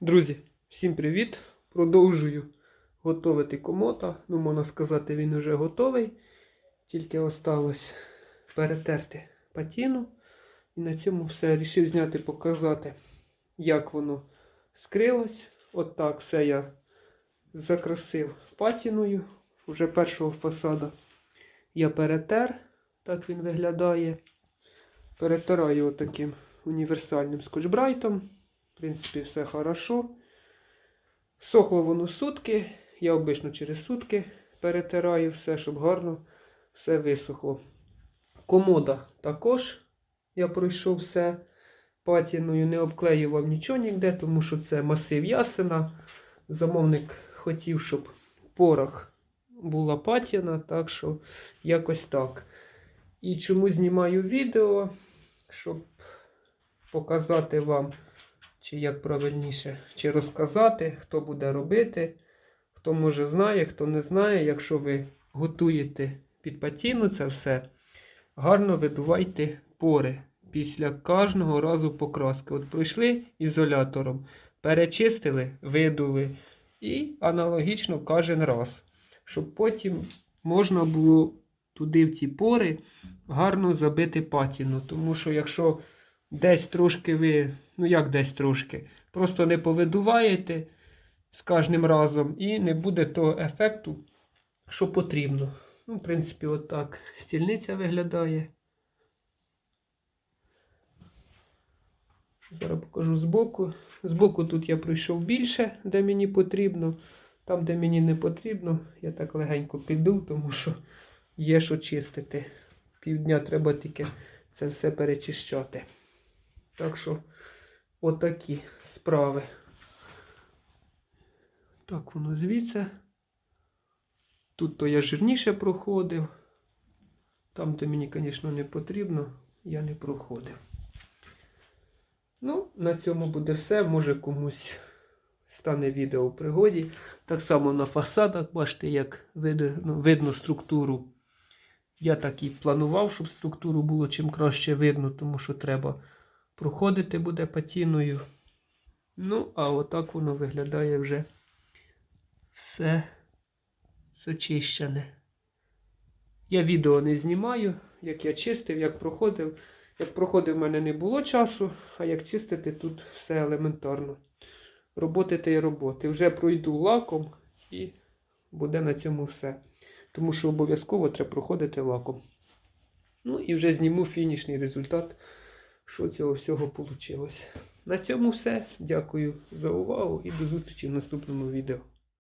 Друзі, всім привіт! Продовжую готувати комота. Ну, можна сказати, він вже готовий. Тільки осталось перетерти патіну. І на цьому все. Рішив зняти, показати, як воно скрилось. От так все я закрасив патіною. Уже першого фасада я перетер. Так він виглядає. Перетираю отаким універсальним скотчбрайтом. В принципі, все хорошо. Сохло воно сутки. Я обично через сутки перетираю все, щоб гарно все висохло. Комода також я пройшов все патіною, не обклеював нічого ніде, тому що це масив ясена. Замовник хотів, щоб порох була патіна, так що якось так. І чому знімаю відео, щоб показати вам, чи як правильніше, чи розказати, хто буде робити, хто може знає, хто не знає. Якщо ви готуєте під патіну це все, гарно видувайте пори після кожного разу покраски. От пройшли ізолятором, перечистили, видули. І аналогічно кожен раз, щоб потім можна було туди в ці пори гарно забити патіну. Тому що якщо десь трошки ви, ну як десь трошки, просто не повидуваєте з кожним разом і не буде того ефекту, що потрібно. Ну, в принципі, отак стільниця виглядає. Зараз покажу збоку. Збоку тут я пройшов більше, де мені потрібно. Там, де мені не потрібно, я так легенько піду, тому що є що чистити. Півдня треба тільки це все перечищати. Так що, отакі справи. Так, воно звідси. Тут то я жирніше проходив. Там, де мені, звісно, не потрібно, я не проходив. Ну, на цьому буде все. Може комусь стане відео в пригоді. Так само на фасадах, бачите, як видно, ну, видно структуру. Я так і планував, щоб структуру було чим краще видно, тому що треба проходити буде патіною. Ну, а отак воно виглядає вже все зачищене. Я відео не знімаю, як я чистив, як проходив. Як проходив, в мене не було часу, а як чистити, тут все елементарно. Роботи та й роботи. Вже пройду лаком і буде на цьому все. Тому що обов'язково треба проходити лаком. Ну і вже зніму фінішний результат, що цього всього вийшло. На цьому все. Дякую за увагу і до зустрічі в наступному відео.